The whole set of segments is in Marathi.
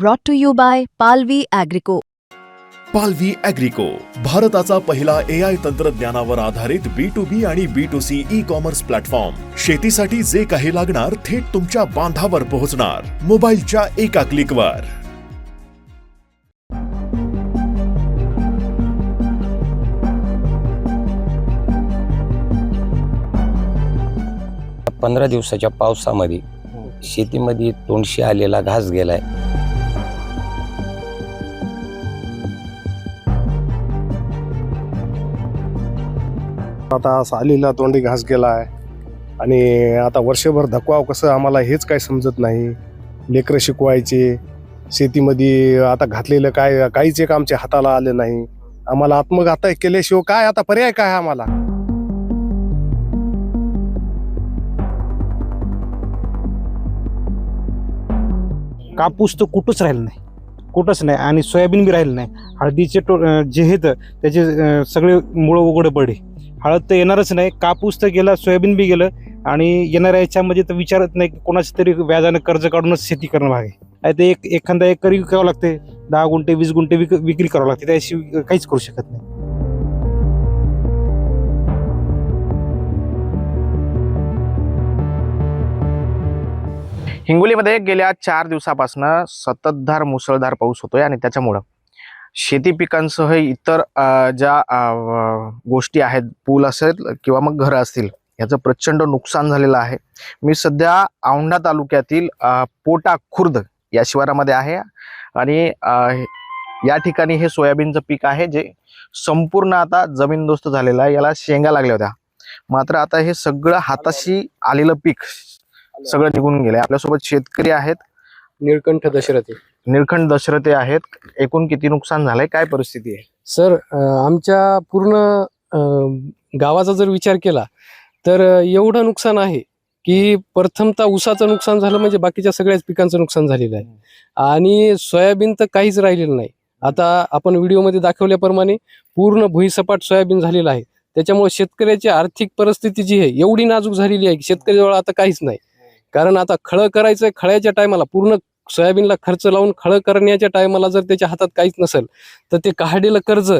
brought to you by Palvi Agrico. पालवी अॅग्रिको भारताचा पहिला ए आय तंत्रज्ञानावर आधारित बी टू बी आणि B to C e commerce platform शेतीसाठी जे काही लागणार थेट तुमच्या बांधावर पोहोचणार. मोबाईलच्या एका क्लिकवर पंधरा दिवसाच्या पावसामध्ये शेतीमध्ये तोंडशी आलेला घास गेलाय. आता सालीला तोंडी घास गेला आहे आणि आता वर्षभर धकवाव कसं आम्हाला हेच काय समजत नाही. लेकरं शिकवायचे शेतीमध्ये आता घातलेलं काय काहीच एक आमच्या हाताला आलं नाही. आम्हाला आत्मघात केल्याशिवाय काय आता पर्याय काय आम्हाला? कापूस तर कुठंच राहिलं नाही. कुठंच नाही आणि सोयाबीन बी राहिलं नाही. हळदीचे टो जे जे आहेत त्याचे सगळे मुळं उघडं पडे हळद तर येणारच नाही कापूस तर गेला सोयाबीन बी गेलं आणि येणाऱ्या याच्यामध्ये तर विचारत नाही की कोणाचं तरी व्याजानं कर्ज काढूनच शेती करणं भाग आहे. आणि ते एक एखादा एकरी विकावं लागते दहा गुंठे वीस गुंठे विक विक्री करावं लागते त्याशिवाय काहीच करू शकत नाही. हिंगोलीमध्ये गेल्या चार दिवसापासून सततधार मुसळधार पाऊस होतोय आणि त्याच्यामुळं शेती पिकांसह इतर ज्या गोष्टी आहेत पूल असेल किंवा मग घरं असतील याचं प्रचंड नुकसान झालेलं आहे. मी सध्या औंढा तालुक्यातील पोटा खुर्द या शिवारामध्ये आहे आणि या ठिकाणी हे सोयाबीनचं पीक आहे जे संपूर्ण आता जमीनदोस्त झालेलं आहे. याला शेंगा लागल्या होत्या. मात्र आता हे सगळं हाताशी आलेलं पीक सगळं निघून गेले आपल्यासोबत शेतकरी आहेत. निळकंठ दशरथी. निळखंड दशरथे आहेत. एकूण किती नुकसान झालंय? काय परिस्थिती आहे? सर आमच्या पूर्ण गावाचा जर विचार केला तर एवढं नुकसान आहे की प्रथमतः ऊसाचं नुकसान झालं म्हणजे बाकीच्या सगळ्याच पिकांचं नुकसान झालेलं आहे. आणि सोयाबीन तर काहीच राहिलेलं नाही. आता आपण व्हिडिओमध्ये दाखवल्याप्रमाणे पूर्ण भुईसपाट सोयाबीन झालेलं आहे. त्याच्यामुळे शेतकऱ्याची आर्थिक परिस्थिती जी आहे एवढी नाजूक झालेली आहे की शेतकऱ्याजवळ आता काहीच नाही. कारण आता खळं करायचं खळ्याच्या टायमाला पूर्ण सोयाबीनला खर्च लावून खळं करण्याच्या टायमाला जर त्याच्या हातात काहीच नसेल तर ते काढलेलं कर्ज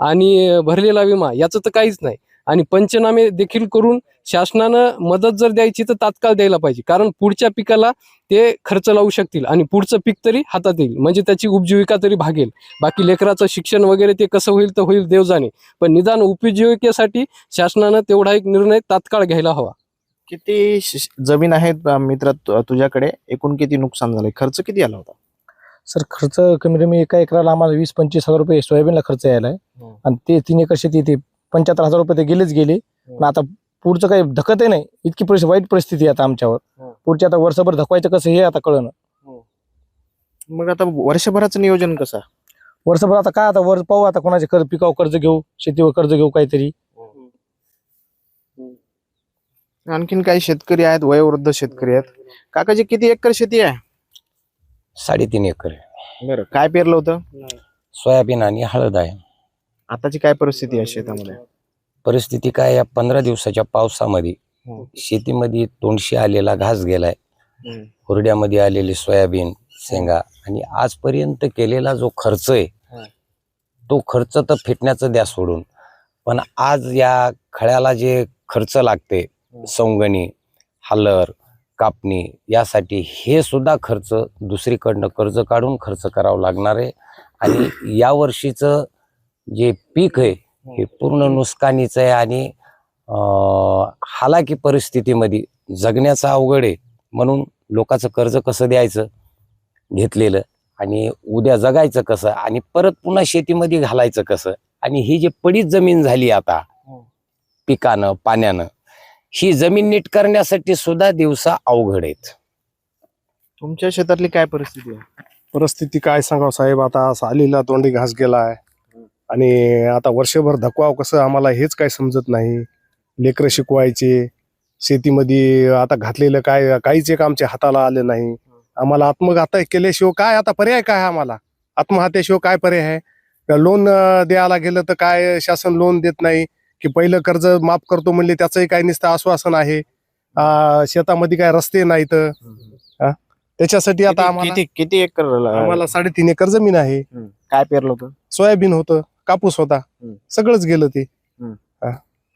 आणि भरलेला विमा याचं तर काहीच नाही. आणि पंचनामे देखील करून शासनानं मदत जर द्यायची तर तात्काळ द्यायला पाहिजे. कारण पुढच्या पिकाला ते खर्च लावू शकतील आणि पुढचं पीक तरी हातात येईल. म्हणजे त्याची उपजीविका तरी भागेल बाकी लेकराचं शिक्षण वगैरे ते कसं होईल तर होईल देव जाणे पण निदान उपजीविकेसाठी शासनानं तेवढा एक निर्णय तात्काळ घ्यायला हवा. किती जमीन आहे मित्र तुझ्याकडे? एकूण किती नुकसान झालंय? खर्च किती आला होता? सर खर्च कमीत कमी एका एकराला आम्हाला वीस पंचवीस हजार रुपये सोयाबीनला खर्च यायलाय. हम्म. आणि ते तीन एकर शेती ते पंच्याहत्तर हजार रुपये ते गेलेच गेले. पण आता पुढचं काही धकतही नाही. इतकी परिस्थिती वाईट परिस्थिती आहे आता आमच्यावर. हम्म. पुढच्या आता वर्षभर धकवायचं कसं हे आता कळणं मग आता वर्षभराचं नियोजन कसं? वर्षभर आता काय आता वर पाहू आता कोणाचे कर्ज पिकावर कर्ज घेऊ शेतीवर कर्ज घेऊ काहीतरी. आणखीन काही शेतकरी आहेत वयोवृद्ध शेतकरी आहेत. काकाजी किती एकर शेती आहे? साडेतीन एकर आहे. बरं. काय पेरलं होतं? सोयाबीन आणि हळद आहे. आताची काय परिस्थिती आहे शेतामध्ये? परिस्थिती काय या पंधरा दिवसाच्या पावसामध्ये हम्म. शेतीमध्ये तोंडशी आलेला घास गेलाय. हम्म. हुरड्यामध्ये आलेली सोयाबीन शेंगा आणि आजपर्यंत केलेला जो खर्च आहे हम्म. तो खर्च तर फिटण्याचं द्या सोडून. पण आज या खळ्याला जे खर्च लागते सवंगणी हलर कापणी यासाठी हे सुद्धा खर्च दुसरीकडनं कर्ज काढून खर्च करावं लागणार आहे. आणि या वर्षीचं जे पीक आहे हे पूर्ण नुकसानीचं आहे आणि अं, हालाकी परिस्थितीमध्ये जगण्याचं अवघड आहे म्हणून लोकांचं कर्ज कसं द्यायचं? घेतलेलं आणि उद्या जगायचं कसं? आणि परत पुन्हा शेतीमध्ये घालायचं कसं? आणि ही जी पडीत जमीन झाली आता पिकानं पाण्यानं ही जमीन नीट करण्यासाठी सुद्धा दिवसा अवघड आहेत. तुमच्या शेतातली काय परिस्थिती आहे? परिस्थिती काय सांगावं साहेब? आता सालीला तोंडी घास गेला आहे आणि आता वर्षभर धकवाव कसं? आम्हाला हेच काय समजत नाही. लेकरं शिकवायचे. शेतीमध्ये आता घातलेलं काय काहीच एक आमच्या हाताला आलं नाही. आम्हाला आत्मघात केल्याशिवाय काय आता पर्याय काय आम्हाला? आत्महत्याशिवाय काय पर्याय आहे? लोन द्यायला गेलं तर काय? शासन लोन देत नाही. की पहिलं कर्ज माफ करतो म्हणले त्याचंही काय नुसतं आश्वासन आहे. शेतामध्ये काय रस्ते नाहीत. त्याच्यासाठी आता आम्हाला किती किती एकर आम्हाला साडेतीन एकर जमीन आहे. काय पेरलं होतं? सोयाबीन होतं कापूस होता. हम्म. सगळंच गेलं ते.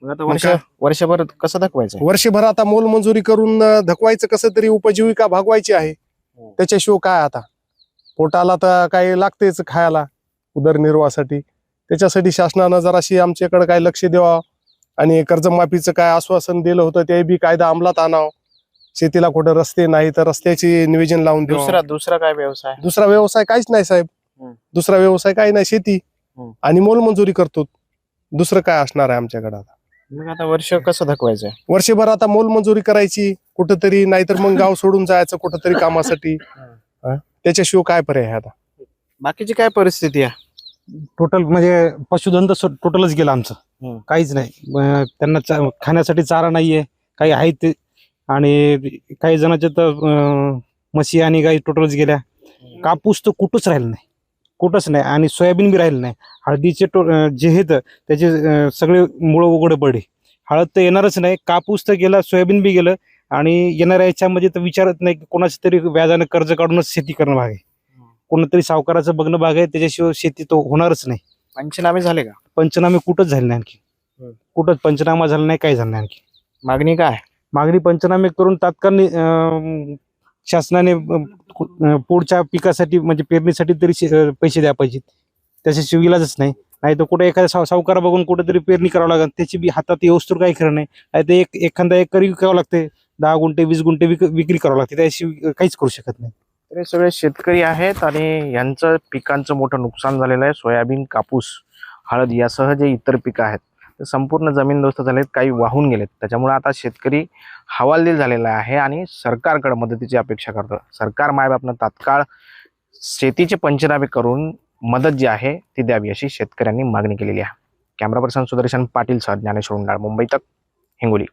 मग आता वर्ष वर्षभर कसं दाखवायचं वर्षभर आता मोलमजुरी करून अं, धकवायचं कसं तरी उपजीविका भागवायची आहे. त्याच्याशिवाय काय आता? पोटाला तर काही लागतेच खायला उदरनिर्वाहासाठी. त्याच्यासाठी शासनानं जराशी आमच्याकडे काय लक्ष द्यावं आणि कर्जमाफीचं काय आश्वासन दिलं होतं ते बी कायदा अंमलात आणावं. शेतीला कुठं रस्ते नाही तर रस्त्याची नियोजन लावून द्यावं. दुसरा दुसरा काय व्यवसाय? दुसरा व्यवसाय काहीच नाही साहेब. दुसरा व्यवसाय काही नाही शेती. आणि मोलमजुरी करतो. दुसरं काय असणार आहे आमच्याकडे आता? मग आता वर्ष कसं दाखवायचं? वर्षभर आता मोलमजुरी करायची कुठंतरी नाहीतर मग गाव सोडून जायचं कुठंतरी कामासाठी? त्याच्याशिवाय काय पर्याय आहे आता? बाकीची काय परिस्थिती आहे? टोटल म्हणजे पशुधन तर टोटलच गेलं आमचं. काहीच नाही. त्यांना चा- खाण्यासाठी चारा नाहीये. काही आहेत ते. आणि काही जणांच्या तर म्हशी आणि गाई टोटलच गेल्या. कापूस तर कुठंच राहिलं नाही. कुठंच नाही. आणि सोयाबीन बी राहिलं नाही. हळदीचे टो जे आहेत त्याचे अं, सगळे मुळं उघडे पडे हळद तर येणारच नाही. कापूस तर गेला सोयाबीन बी गेलं. आणि येणाऱ्या याच्यामध्ये तर विचारत नाही की कोणाचं तरी व्याजानं कर्ज काढूनच शेती करणं भाग आहे कोणतरी सावकाराचं बघणं भाग आहे त्याच्याशिवाय शेती तो होणारच नाही. पंचनामे झाले का? पंचनामे कुठंच झाले नाही आणखी. कुठंच पंचनामा झाला नाही काही झालं नाही आणखी. मागणी काय? मागणी पंचनामे करून तात्काळ अं, शासनाने अं, कु- अं, पुढच्या पिकासाठी म्हणजे पेरणीसाठी तरी शे- अं, पैसे द्या पाहिजेत. त्याच्याशिवाय इलाजच नाही. नाही तर कुठे एखाद्या साव सावकारा बघून कुठेतरी पेरणी करावं लागेल त्याची बी हातात येऊस्तोर काही खरं नाही. नाही तर एक एखादा एकरी विकावं लागते. दहा गुंठे वीस गुंठे विक विक्री करावं लागते. त्याशिवाय काहीच करू शकत नाही. हे सगळे शेतकरी आहेत आणि यांचं पिकांचं मोठं नुकसान झालेलं आहे. सोयाबीन कापूस हळद यासह जे इतर पिकं आहेत ते संपूर्ण जमीनदोस्त झालेत काही वाहून गेलेत. त्याच्यामुळे आता शेतकरी हवालदिल झालेला आहे आणि सरकारकडे मदतीची अपेक्षा करतो. सरकार मायबापनं तात्काळ शेतीचे पंचनामे करून मदत जी आहे ती द्यावी अशी शेतकऱ्यांनी मागणी केलेली आहे. कॅमेरा पर्सन सुदर्शन पाटील सह ज्ञानेश्वर उंडाळ मुंबई तक हिंगोली.